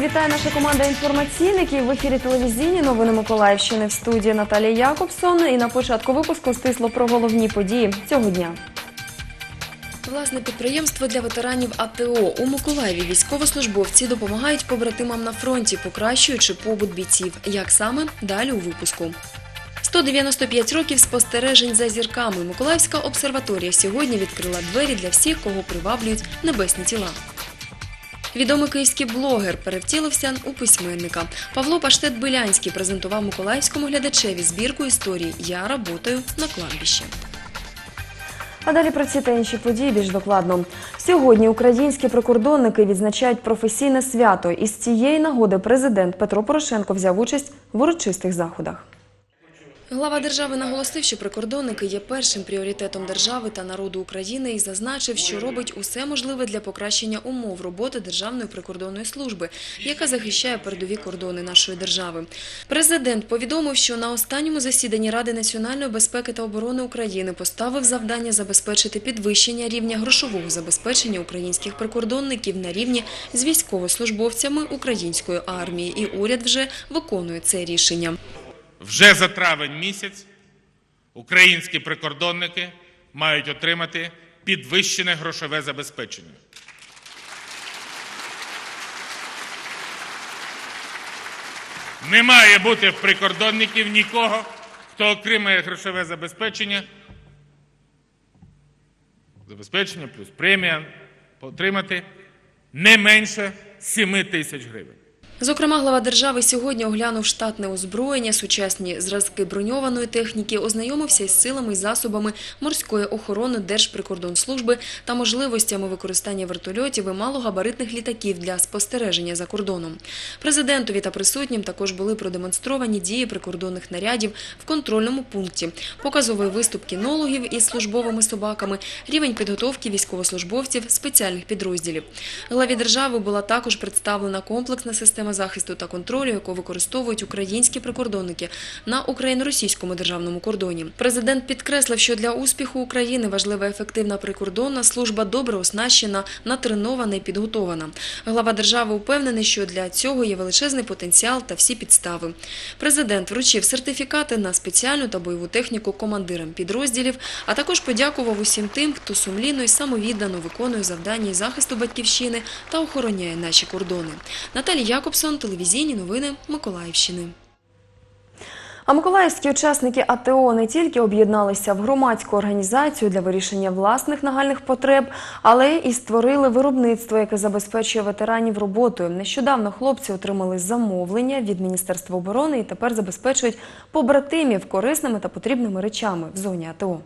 вітає наша команда інформаційників. В ефірі телевізійні новини Миколаївщини в студії Наталія Якобсон. І на початку випуску стисло про головні події цього дня. Власне підприємство для ветеранів АТО у Миколаєві військовослужбовці допомагають побратимам на фронті, покращуючи побут бійців. Як саме далі у випуску. 195 років спостережень за зірками. Миколаївська обсерваторія сьогодні відкрила двері для всіх, кого приваблюють небесні тіла. Відомий київський блогер перевтілився у письменника. Павло Паштет Билянський презентував миколаївському глядачеві збірку історії Я работаю на кладбищі. А далі про ці та інші події більш докладно. Сьогодні українські прикордонники відзначають професійне свято. І з цієї нагоди президент Петро Порошенко взяв участь в урочистих заходах. Глава держави наголосив, що прикордонники є першим пріоритетом держави та народу України і зазначив, що робить усе можливе для покращення умов роботи Державної прикордонної служби, яка захищає передові кордони нашої держави. Президент повідомив, що на останньому засіданні Ради національної безпеки та оборони України поставив завдання забезпечити підвищення рівня грошового забезпечення українських прикордонників на рівні з військовослужбовцями української армії, і уряд вже виконує це рішення. Вже за травень місяць українські прикордонники мають отримати підвищене грошове забезпечення. Не має бути в прикордонників нікого, хто отримає грошове забезпечення. Забезпечення плюс премія отримати не менше 7 тисяч гривень. Зокрема, глава держави сьогодні оглянув штатне озброєння, сучасні зразки броньованої техніки, ознайомився із силами і засобами морської охорони Держприкордонслужби та можливостями використання вертольотів і малогабаритних літаків для спостереження за кордоном. Президентові та присутнім також були продемонстровані дії прикордонних нарядів в контрольному пункті, показовий виступ кінологів із службовими собаками, рівень підготовки військовослужбовців спеціальних підрозділів. Главі держави була також представлена комплексна система захисту та контролю, яку використовують українські прикордонники на україно-російському державному кордоні. Президент підкреслив, що для успіху України важлива ефективна прикордонна служба, добре оснащена, натренована і підготована. Глава держави упевнений, що для цього є величезний потенціал та всі підстави. Президент вручив сертифікати на спеціальну та бойову техніку командирам підрозділів, а також подякував усім тим, хто сумлінно і самовіддано виконує завдання із захисту батьківщини та охороняє наші кордони. Наталія Якобсон, телевізійні новини Миколаївщини. А миколаївські учасники АТО не тільки об'єдналися в громадську організацію для вирішення власних нагальних потреб, але і створили виробництво, яке забезпечує ветеранів роботою. Нещодавно хлопці отримали замовлення від Міністерства оборони і тепер забезпечують побратимів корисними та потрібними речами в зоні АТО.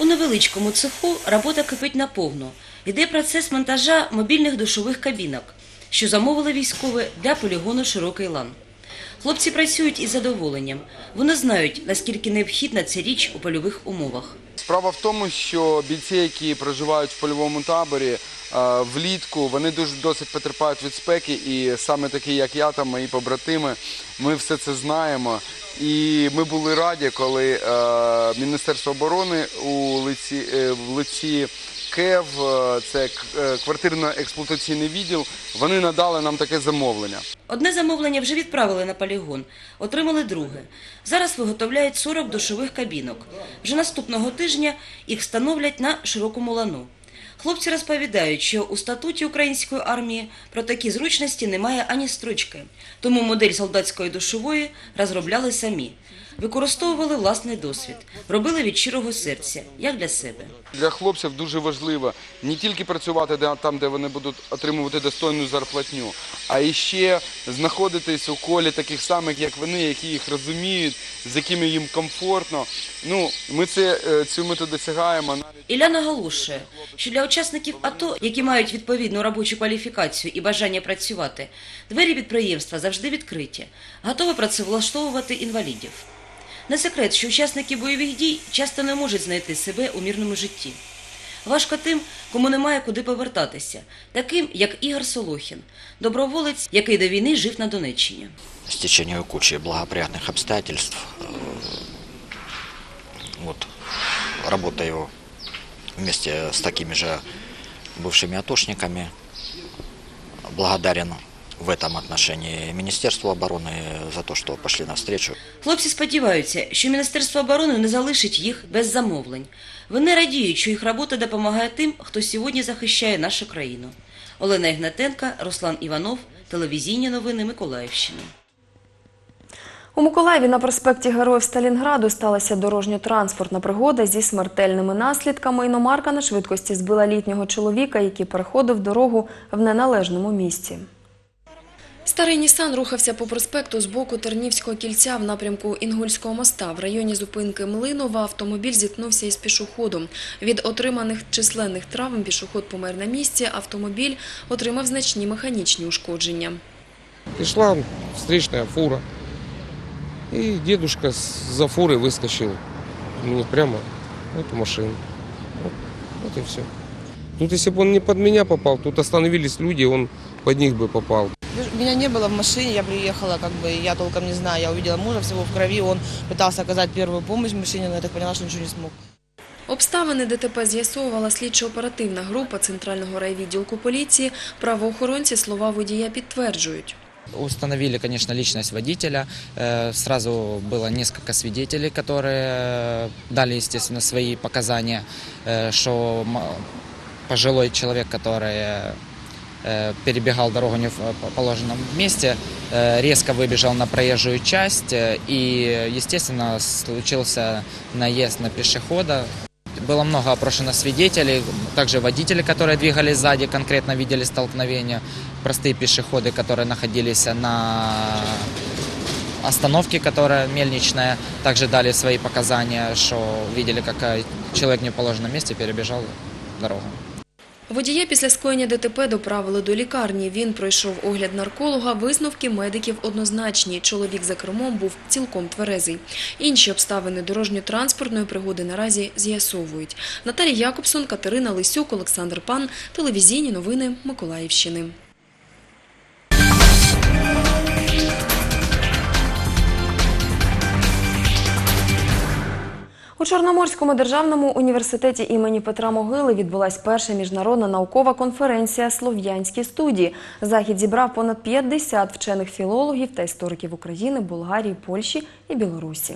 У невеличкому цеху робота кипить наповну. Йде процес монтажа мобільних душових кабінок, що замовили військові для полігону «Широкий лан». Хлопці працюють із задоволенням. Вони знають, наскільки необхідна ця річ у польових умовах. Справа в тому, що бійці, які проживають в польовому таборі, е, влітку вони дуже досить потерпають від спеки, і саме такі, як я та мої побратими, ми все це знаємо. І ми були раді, коли е, Міністерство оборони у лиці, е, в лиці КЕВ, е, це е, квартирно-експлуатаційний відділ, вони надали нам таке замовлення. Одне замовлення вже відправили на полігон, отримали друге. Зараз виготовляють 40 душових кабінок. Вже наступного тижня їх встановлять на широкому лану. Хлопці розповідають, що у статуті української армії про такі зручності немає ані строчки, тому модель солдатської душової розробляли самі. Використовували власний досвід, робили від щирого серця, як для себе. Для хлопців дуже важливо не тільки працювати там, де вони будуть отримувати достойну зарплатню, а ще знаходитись у колі таких самих, як вони, які їх розуміють, з якими їм комфортно. Ну, ми це, е, цю мету досягаємо. Ілля наголошує, що для учасників АТО, які мають відповідну робочу кваліфікацію і бажання працювати, двері підприємства завжди відкриті, готові працевлаштовувати інвалідів. Не секрет, що учасники бойових дій часто не можуть знайти себе у мирному житті. Важко тим, кому немає куди повертатися, таким як Ігор Солохін, доброволець, який до війни жив на Донеччині. стечению кучи благоприятных обстоятельств. э, Вот, работаю вместе с такими же бывшими атошниками. Благодарен в этом отношении Министерству обороны за то, что пошли навстречу. Хлопці сподіваються, що Міністерство оборони не залишить їх без замовлень. Вони радіють, що їх робота допомагає тим, хто сьогодні захищає нашу країну. Олена Ігнатенка, Руслан Іванов, телевізійні новини Миколаївщини. У Миколаєві на проспекті Героїв Сталінграду сталася дорожньо-транспортна пригода зі смертельними наслідками. Іномарка на швидкості збила літнього чоловіка, який переходив дорогу в неналежному місці. Старий Нісан рухався по проспекту з боку Тернівського кільця в напрямку Інгульського моста. В районі зупинки Млинова автомобіль зіткнувся із пішоходом. Від отриманих численних травм пішоход помер на місці, автомобіль отримав значні механічні ушкодження. И шла встречная фура. И дедушка за фурой выскочил мне прямо в эту машину. Вот, вот и все. Тут если бы он не под меня попал, тут остановились люди, он под них бы попал. Меня не было в машине, я приехала, как бы, я толком не знаю, я увидела мужа всего в крови, он пытался оказать первую помощь машине, но я так поняла, что ничего не смог. Обставини ДТП з'ясовувала слідчо-оперативна група Центрального райвідділку поліції. Правоохоронці слова водія підтверджують. Установили, конечно, личность водителя. Э, Сразу было несколько свидетелей, которые э, дали, естественно, свои показания, э, что м- пожилой человек, который э, перебегал дорогу не в э, положенном месте, э, резко выбежал на проезжую часть э, и, естественно, случился наезд на пешехода. Было много опрошено свидетелей, также водители, которые двигались сзади, конкретно видели столкновение, простые пешеходы, которые находились на остановке, которая мельничная, также дали свои показания, что видели, как э, человек в неположенном месте перебежал дорогу. Водія після скоєння ДТП доправили до лікарні. Він пройшов огляд нарколога. Висновки медиків однозначні. Чоловік за кермом був цілком тверезий. Інші обставини дорожньо-транспортної пригоди наразі з'ясовують. Наталія Якобсон, Катерина Лисюк, Олександр Пан. Телевізійні новини Миколаївщини. У Чорноморському державному університеті імені Петра Могили відбулась перша міжнародна наукова конференція «Слов'янські студії». Захід зібрав понад 50 вчених філологів та істориків України, Болгарії, Польщі і Білорусі.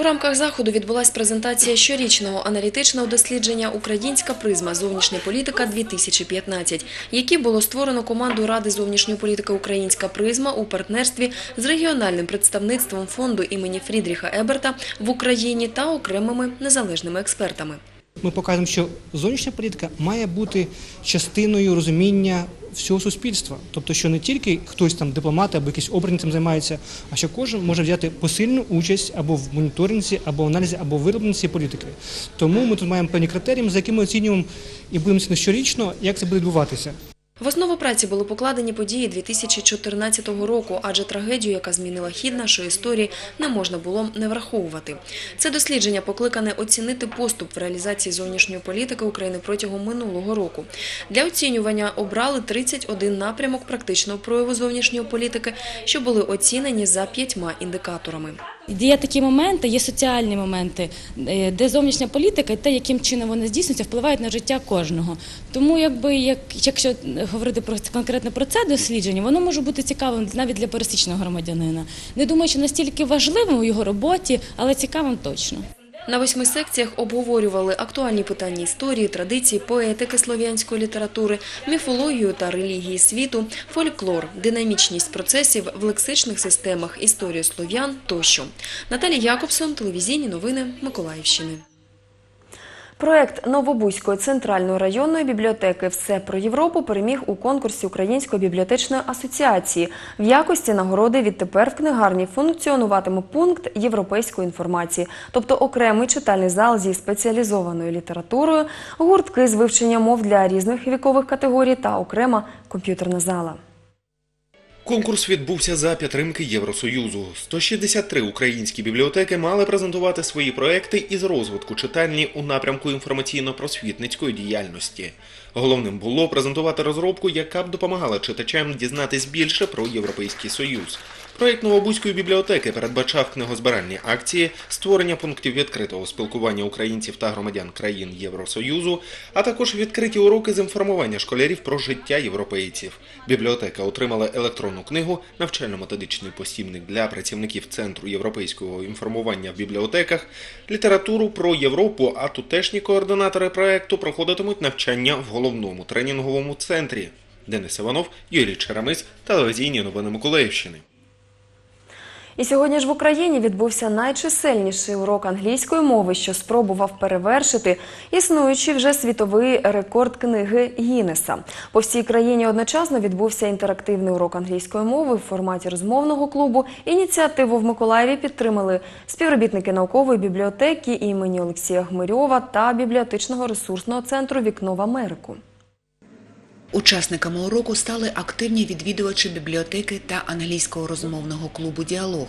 У рамках заходу відбулась презентація щорічного аналітичного дослідження «Українська призма. Зовнішня політика-2015», які було створено команду Ради зовнішньої політики «Українська призма» у партнерстві з регіональним представництвом фонду імені Фрідріха Еберта в Україні та окремими незалежними експертами. Ми показуємо, що зовнішня політика має бути частиною розуміння всього суспільства. Тобто, що не тільки хтось там дипломати або якісь обрані цим займається, а що кожен може взяти посильну участь або в моніторинзі, або в аналізі, або в виробленні політики. Тому ми тут маємо певні критерії, за якими оцінюємо і будемо щорічно, як це буде відбуватися. В основу праці були покладені події 2014 року, адже трагедію, яка змінила хід нашої історії, не можна було не враховувати. Це дослідження покликане оцінити поступ в реалізації зовнішньої політики України протягом минулого року. Для оцінювання обрали 31 напрямок практичного прояву зовнішньої політики, що були оцінені за п'ятьма індикаторами. Є такі моменти, є соціальні моменти, е, де зовнішня політика і те, яким чином вона здійснюється, впливають на життя кожного. Тому, якби як якщо говорити про конкретно про це дослідження, воно може бути цікавим навіть для пересічного громадянина. Не думаю, що настільки важливим у його роботі, але цікавим точно. На восьми секціях обговорювали актуальні питання історії, традиції, поетики слов'янської літератури, міфологію та релігії світу, фольклор, динамічність процесів в лексичних системах, історію слов'ян тощо. Наталія Якобсон, телевізійні новини Миколаївщини. Проект Новобузької центральної районної бібліотеки Все про Європу переміг у конкурсі Української бібліотечної асоціації. В якості нагороди відтепер в книгарні функціонуватиме пункт європейської інформації, тобто окремий читальний зал зі спеціалізованою літературою, гуртки з вивчення мов для різних вікових категорій та окрема комп'ютерна зала. Конкурс відбувся за підтримки Євросоюзу. 163 українські бібліотеки мали презентувати свої проекти із розвитку читальні у напрямку інформаційно-просвітницької діяльності. Головним було презентувати розробку, яка б допомагала читачам дізнатись більше про Європейський Союз. Проєкт Новобузької бібліотеки передбачав книгозбиральні акції, створення пунктів відкритого спілкування українців та громадян країн Євросоюзу, а також відкриті уроки з інформування школярів про життя європейців. Бібліотека отримала електронну книгу, навчально-методичний посібник для працівників Центру європейського інформування в бібліотеках, літературу про Європу, а тутешні координатори проекту проходитимуть навчання в головному тренінговому центрі. Денис Іванов, Юрій Черемис, телевізійні новини Миколаївщини. І сьогодні ж в Україні відбувся найчисельніший урок англійської мови, що спробував перевершити існуючий вже світовий рекорд книги Гіннеса. По всій країні одночасно відбувся інтерактивний урок англійської мови в форматі розмовного клубу. Ініціативу в Миколаєві підтримали співробітники наукової бібліотеки імені Олексія Гмирьова та бібліотечного ресурсного центру Вікно в Америку. Учасниками уроку стали активні відвідувачі бібліотеки та англійського розмовного клубу «Діалог»,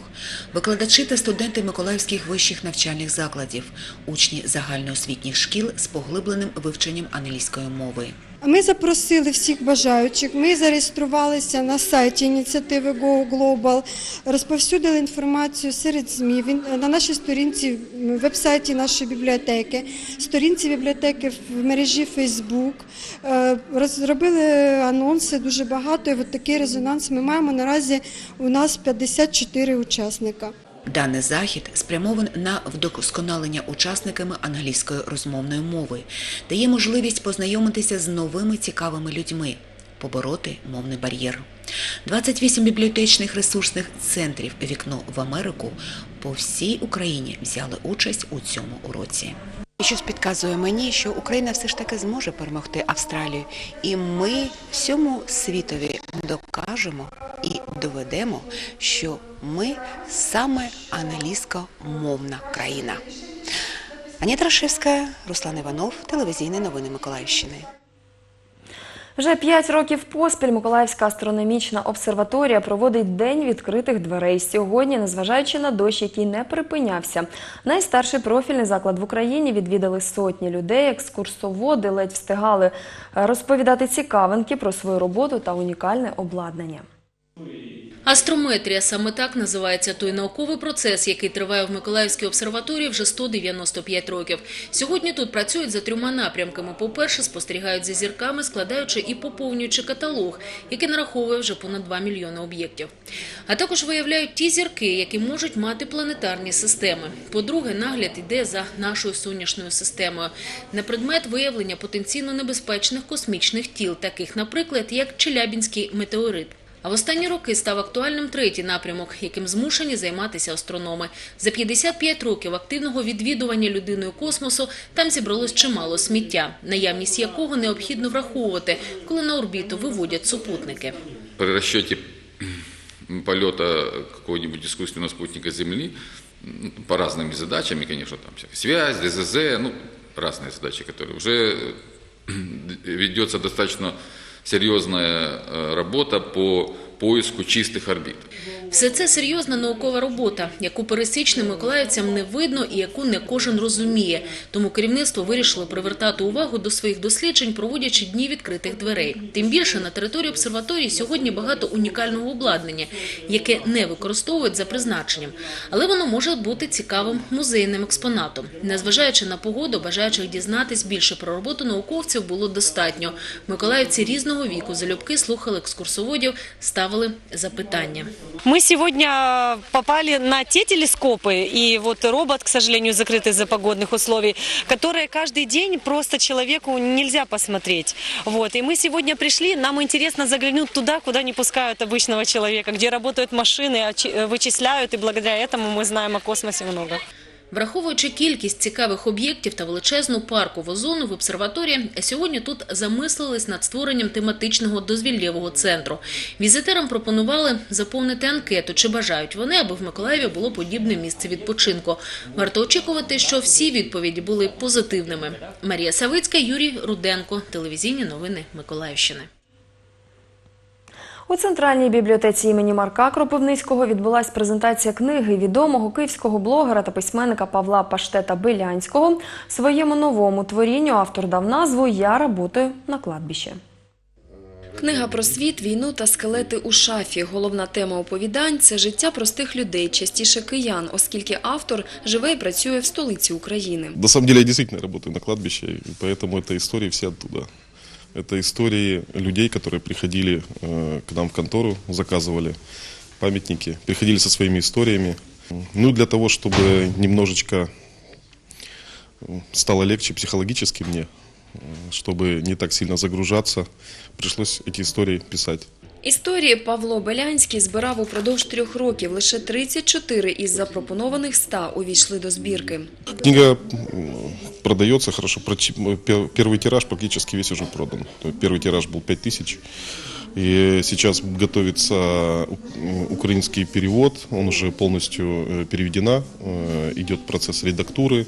викладачі та студенти миколаївських вищих навчальних закладів, учні загальноосвітніх шкіл з поглибленим вивченням англійської мови. Ми запросили всіх бажаючих. Ми зареєструвалися на сайті ініціативи Go Global, розповсюдили інформацію серед ЗМІ на нашій сторінці, веб-сайті нашої бібліотеки, сторінці бібліотеки в мережі Facebook. Е, Розробили анонси дуже багато. І от такий резонанс ми маємо наразі. У нас 54 учасника. Даний захід спрямований на вдосконалення учасниками англійської розмовної мови, дає можливість познайомитися з новими цікавими людьми, побороти мовний бар'єр. 28 бібліотечних ресурсних центрів «Вікно в Америку» по всій Україні взяли участь у цьому уроці. І щось підказує мені, що Україна все ж таки зможе перемогти Австралію. І ми всьому світові докажемо і доведемо, що ми саме англійськомовна країна. Аніта Рашевська, Руслан Іванов, телевізійні новини Миколаївщини. Вже п'ять років поспіль Миколаївська астрономічна обсерваторія проводить день відкритих дверей. Сьогодні, незважаючи на дощ, який не припинявся, найстарший профільний заклад в Україні відвідали сотні людей. Екскурсоводи ледь встигали е, розповідати цікавинки про свою роботу та унікальне обладнання. Астрометрія саме так називається той науковий процес, який триває в Миколаївській обсерваторії вже 195 років. Сьогодні тут працюють за трьома напрямками. По-перше, спостерігають за зірками, складаючи і поповнюючи каталог, який нараховує вже понад 2 мільйони об'єктів. А також виявляють ті зірки, які можуть мати планетарні системи. По-друге, нагляд йде за нашою сонячною системою на предмет виявлення потенційно небезпечних космічних тіл, таких, наприклад, як Челябінський метеорит. А в останні роки став актуальним третій напрямок, яким змушені займатися астрономи. За 55 років активного відвідування людиною космосу там зібралось чимало сміття, наявність якого необхідно враховувати, коли на орбіту виводять супутники. При расчете полета какого-нибудь искусственного спутника Земли м, по разными задачами, конечно, там всякая связь, ДЗЗ, ну, разные задачи, которые уже ведется достаточно серьезная э, работа по поиску чистых орбит. Все це серйозна наукова робота, яку пересічним миколаївцям не видно і яку не кожен розуміє. Тому керівництво вирішило привертати увагу до своїх досліджень, проводячи дні відкритих дверей. Тим більше на території обсерваторії сьогодні багато унікального обладнання, яке не використовують за призначенням, але воно може бути цікавим музейним експонатом. Незважаючи на погоду, бажаючих дізнатись більше про роботу науковців було достатньо. Миколаївці різного віку залюбки слухали екскурсоводів, ставили запитання. Мы сегодня попали на те телескопы, и вот робот, к сожалению, закрыт из-за погодных условий, которые каждый день просто человеку нельзя посмотреть. Вот. И мы сегодня пришли, нам интересно заглянуть туда, куда не пускают обычного человека, где работают машины, очи- вычисляют, и благодаря этому мы знаем о космосе много. Враховуючи кількість цікавих об'єктів та величезну паркову зону в обсерваторії, сьогодні тут замислились над створенням тематичного дозвіллєвого центру. Візитерам пропонували заповнити анкету, чи бажають вони, аби в Миколаєві було подібне місце відпочинку. Варто очікувати, що всі відповіді були позитивними. Марія Савицька, Юрій Руденко, телевізійні новини Миколаївщини. У центральній бібліотеці імені Марка Кропивницького відбулась презентація книги відомого київського блогера та письменника Павла Паштета Белянського. Своєму новому творінню автор дав назву Я работаю на кладбище. Книга про світ, війну та скелети у шафі. Головна тема оповідань – це життя простих людей, частіше киян, оскільки автор живе і працює в столиці України. На самом деле я действительно работаю на кладбище, поэтому это истории все оттуда. Это истории людей, которые приходили э, к нам в контору, заказывали памятники, приходили со своими историями. Ну, для того, чтобы немножечко э, стало легче психологически мне, э, чтобы не так сильно загружаться, пришлось эти истории писать. Історії Павло Белянський збирав упродовж трьох років. Лише 34 із запропонованих 100 увійшли до збірки. Книга м, продается хорошо. Прочи- пер- Первый тираж практически весь уже продан. То есть Первый тираж был 5000. И сейчас готовится у- украинский перевод. Он уже полностью э, переведена. Э, Идет процесс редактуры,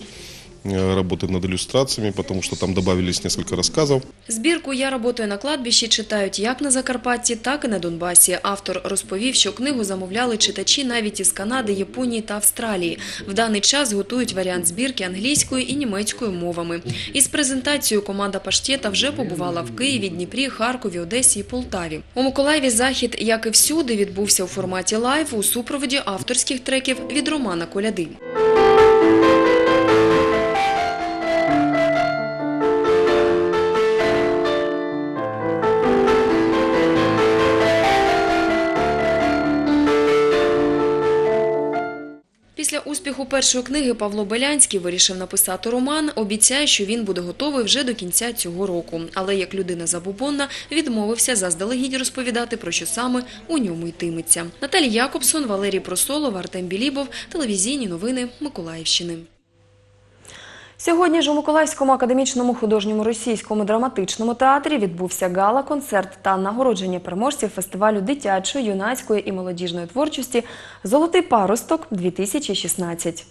э, работы над иллюстрациями, потому что там добавились несколько рассказов. Збірку «Я работаю на кладбищі» читають як на Закарпатті, так і на Донбасі. Автор розповів, що книгу замовляли читачі навіть із Канади, Японії та Австралії. В даний час готують варіант збірки англійською і німецькою мовами. Із презентацією команда Паштєта вже побувала в Києві, Дніпрі, Харкові, Одесі і Полтаві. У Миколаєві захід, як і всюди, відбувся у форматі лайв у супроводі авторських треків від Романа Коляди. Успіху першої книги Павло Белянський вирішив написати роман. Обіцяє, що він буде готовий вже до кінця цього року. Але як людина забубонна відмовився заздалегідь розповідати про що саме у ньому йтиметься. Наталія Якобсон, Валерій Просолов, Артем Білібов. Телевізійні новини Миколаївщини. Сьогодні ж у Миколаївському академічному художньому російському драматичному театрі відбувся гала-концерт та нагородження переможців фестивалю дитячої, юнацької і молодіжної творчості Золотий паросток-2016.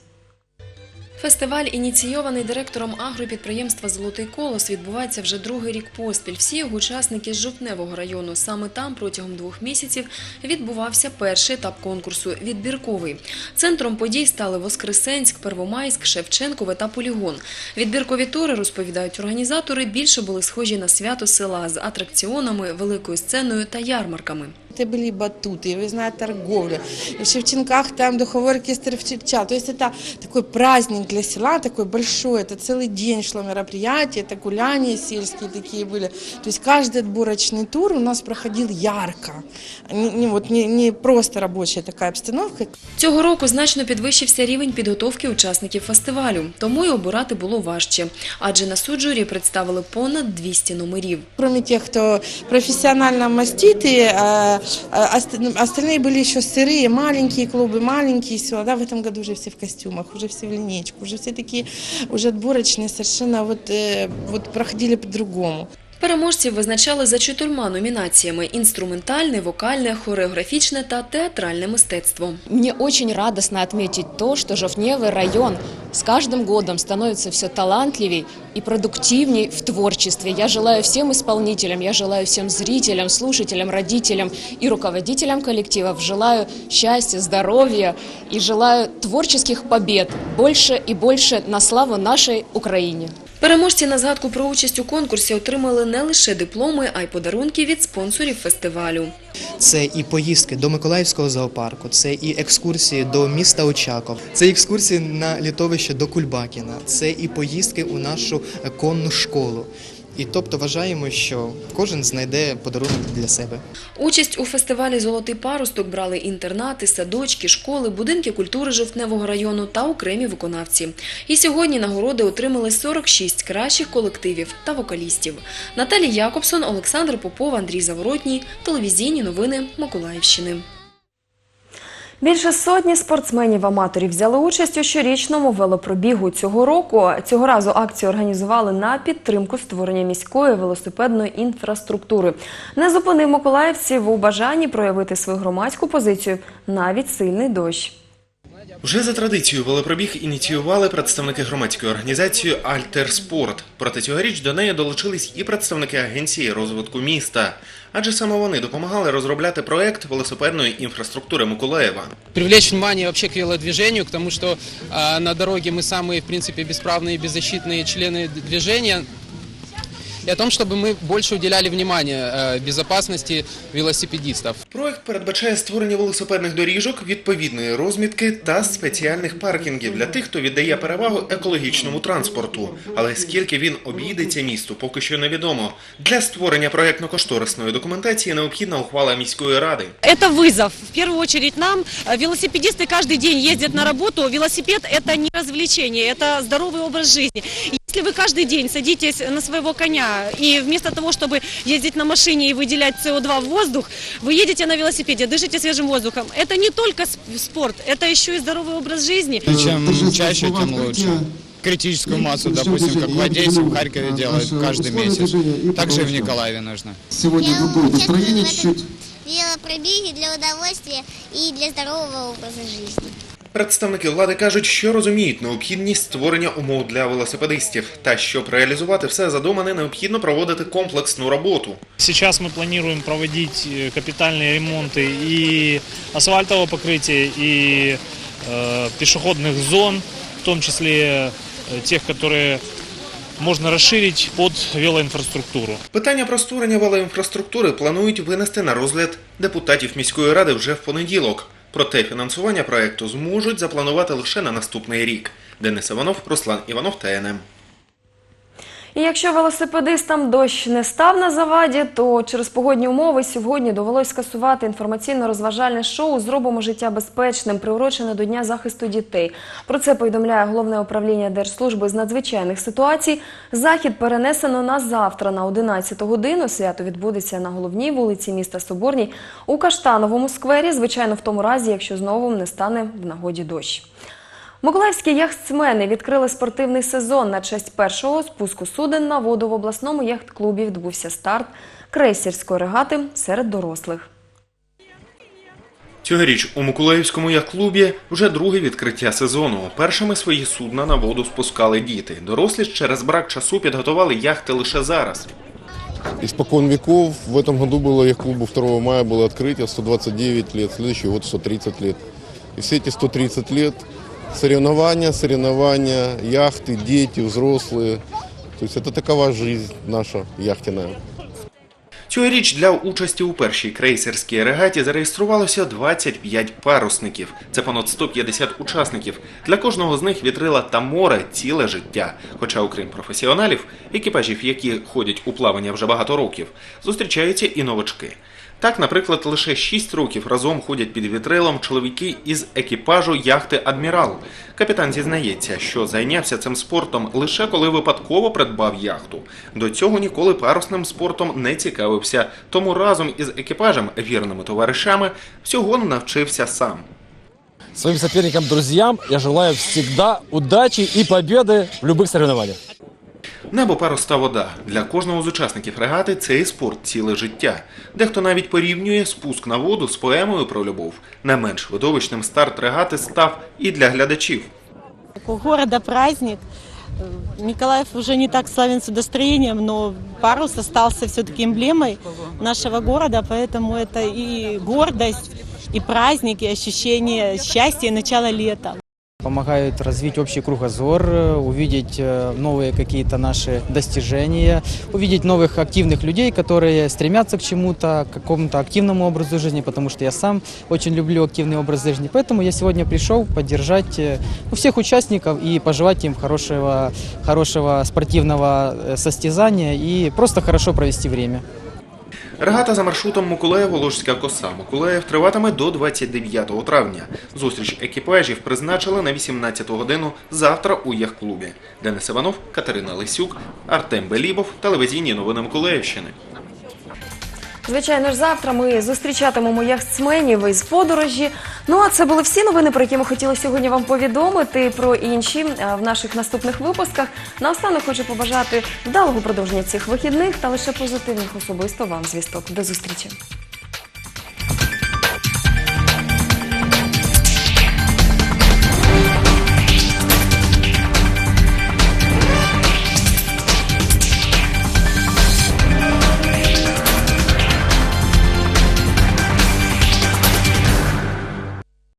Фестиваль, ініційований директором агропідприємства Золотий колос, відбувається вже другий рік поспіль. Всі його учасники з Жовтневого району. Саме там протягом двох місяців відбувався перший етап конкурсу відбірковий. Центром подій стали Воскресенськ, Первомайськ, Шевченкове та Полігон. Відбіркові тури, розповідають організатори, більше були схожі на свято села з атракціонами, великою сценою та ярмарками. Это были батуты, выездная торговля. И в Шевченках там духовой оркестр Вчерча. То есть это такой праздник для села, такой большой. Это целый день шло мероприятие, это гуляния сельские такие были. То есть каждый отборочный тур у нас проходил ярко. Не, не, вот, не, не просто рабочая такая обстановка. Цього року значно підвищився рівень підготовки учасників фестивалю, тому й обирати було важче. Адже на суд журі представили понад 200 номерів. Кроме тех, кто профессионально мастит, и, э, э, ост- остальные были еще сырые, маленькие клубы, маленькие села. Да, в этом году уже все в костюмах, уже все в линейку, уже все такие уже отборочные, совершенно вот, э, вот проходили по-другому. Переможців визначали за чотирма номінаціями: інструментальне, вокальне, хореографічне та театральне мистецтво. Мне очень радостно отметить то, что Жовневый район с каждым годом становится все талантливей и продуктивней в творчестве. Я желаю всем исполнителям, я желаю всем зрителям, слушателям, родителям и руководителям коллективов, желаю счастья, здоровья и желаю творческих побед больше и больше на славу нашей Украине. Переможці на згадку про участь у конкурсі отримали не лише дипломи, а й подарунки від спонсорів фестивалю. Це і поїздки до Миколаївського зоопарку, це і екскурсії до міста Очаков, це екскурсії на літовище до Кульбакіна, це і поїздки у нашу конну школу. І тобто вважаємо, що кожен знайде подарунок для себе. Участь у фестивалі Золотий парусток брали інтернати, садочки, школи, будинки культури Жовтневого району та окремі виконавці. І сьогодні нагороди отримали 46 кращих колективів та вокалістів. Наталія Якобсон, Олександр Попов, Андрій Заворотній. Телевізійні новини Миколаївщини. Більше сотні спортсменів-аматорів взяли участь у щорічному велопробігу цього року. Цього разу акцію організували на підтримку створення міської велосипедної інфраструктури. Не зупинив миколаївців у бажанні проявити свою громадську позицію навіть сильний дощ. Вже за традицією велопробіг ініціювали представники громадської організації Альтерспорт. Проте цьогоріч до неї долучились і представники агенції розвитку міста, адже саме вони допомагали розробляти проект велосипедної інфраструктури Миколаєва. привлечь внимание вообще к велодвижению, к тому, что а, на дороге мы самые, в принципе, бесправные и беззащитные члены д- движения. и о том, чтобы мы больше уделяли внимание э, безопасности велосипедистов. Проект передбачає створення велосипедних доріжок, відповідної розмітки та спеціальних паркінгів для тих, хто віддає перевагу екологічному транспорту. Але скільки він обійдеться місту, поки що невідомо. Для створення проектно-кошторисної документації необхідна ухвала міської ради. Это вызов. В первую очередь нам. Э, Велосипедисты каждый день ездят на работу. Велосипед – это не развлечение, это здоровый образ жизни. Если вы каждый день садитесь на своего коня и вместо того, чтобы ездить на машине и выделять СО2 в воздух, вы едете на велосипеде, дышите свежим воздухом. Это не только сп- спорт, это еще и здоровый образ жизни. Чем чаще, тем лучше. Критическую массу, допустим, как в Одессе, в Харькове делают каждый месяц. Также и в Николаеве нужно. Сегодня другое настроение чуть-чуть. Велопробеги для удовольствия и для здорового образа жизни. Представники влади кажуть, що розуміють необхідність створення умов для велосипедистів. Та щоб реалізувати все задумане, необхідно проводити комплексну роботу. Сейчас мы планируем проводить э, капитальные ремонты и асфальтового покрытия, и э, пешеходных зон, в том числе э, тех, которые можно расширить под велоинфраструктуру. Питання про створення велоінфраструктури планують винести на розгляд депутатів міської ради вже в понеділок. Проте фінансування проекту зможуть запланувати лише на наступний рік. Денис Іванов, Руслан Іванов, ТНМ. І якщо велосипедистам дощ не став на заваді, то через погодні умови сьогодні довелось скасувати інформаційно-розважальне шоу Зробимо життя безпечним, приурочене до Дня захисту дітей. Про це повідомляє головне управління Держслужби з надзвичайних ситуацій. Захід перенесено на завтра на 11 годину. Свято відбудеться на головній вулиці міста Соборній у Каштановому сквері. Звичайно, в тому разі, якщо знову не стане в нагоді дощ. Миколаївські яхтсмени відкрили спортивний сезон. На честь першого спуску суден на воду в обласному яхт-клубі відбувся старт крейсерської регати серед дорослих. Цьогоріч у Миколаївському яхт-клубі вже друге відкриття сезону. Першими свої судна на воду спускали діти. Дорослі ж через брак часу підготували яхти лише зараз. Испокон веков в этом году было яхт-клубу 2 мая было открытие, 129 лет, следующий год 130 лет. И все эти 130 лет соревнования, соревнования, яхты, дети, взрослые. То есть это такова жизнь наша яхтенная. Цьогоріч для участі у першій крейсерській регаті зареєструвалося 25 парусників. Це понад 150 учасників. Для кожного з них вітрила та море ціле життя. Хоча, окрім професіоналів, екіпажів, які ходять у плавання вже багато років, зустрічаються і новачки. Так, наприклад, лише 6 років разом ходять під вітрилом чоловіки із екіпажу яхти Адмірал. Капітан зізнається, що зайнявся цим спортом лише коли випадково придбав яхту. До цього ніколи парусним спортом не цікавився, тому разом із екіпажем, вірними товаришами, всього навчився сам. Своим соперникам, друзьям я желаю всегда удачи и победы в любых соревнованиях. Небо парус та вода. Для кожного з учасників регати цей спорт ціле життя. Дехто навіть порівнює спуск на воду з поемою про любов. Не менш видовищним старт регати став і для глядачів. У города праздник. Э, Николаев уже не так славен судостроением, но парус остался все-таки эмблемой нашего города, поэтому это и гордость, и праздник, и ощущение счастья и начала лета. Помогают развить общий кругозор, э, увидеть э, новые какие-то наши достижения, увидеть новых активных людей, которые стремятся к чему-то, к какому-то активному образу жизни, потому что я сам очень люблю активный образ жизни. Поэтому я сегодня пришел поддержать э, ну, всех участников и пожелать им хорошего, хорошего спортивного э, состязания и просто хорошо провести время. Регата за маршрутом Миколаєв-Волошська коса. Миколаїв триватиме до 29 травня. Зустріч екіпажів призначили на 18 годину завтра у яхт-клубі. Денис Іванов, Катерина Лисюк, Артем Белібов, телевізійні новини Миколаївщини. Звичайно ж, завтра ми зустрічатимемо яхтсменів із подорожі. Ну а це були всі новини, про які ми хотіли сьогодні вам повідомити. Про інші е, в наших наступних випусках. Наостанок хочу побажати вдалого продовження цих вихідних та лише позитивних особисто вам звісток. До зустрічі.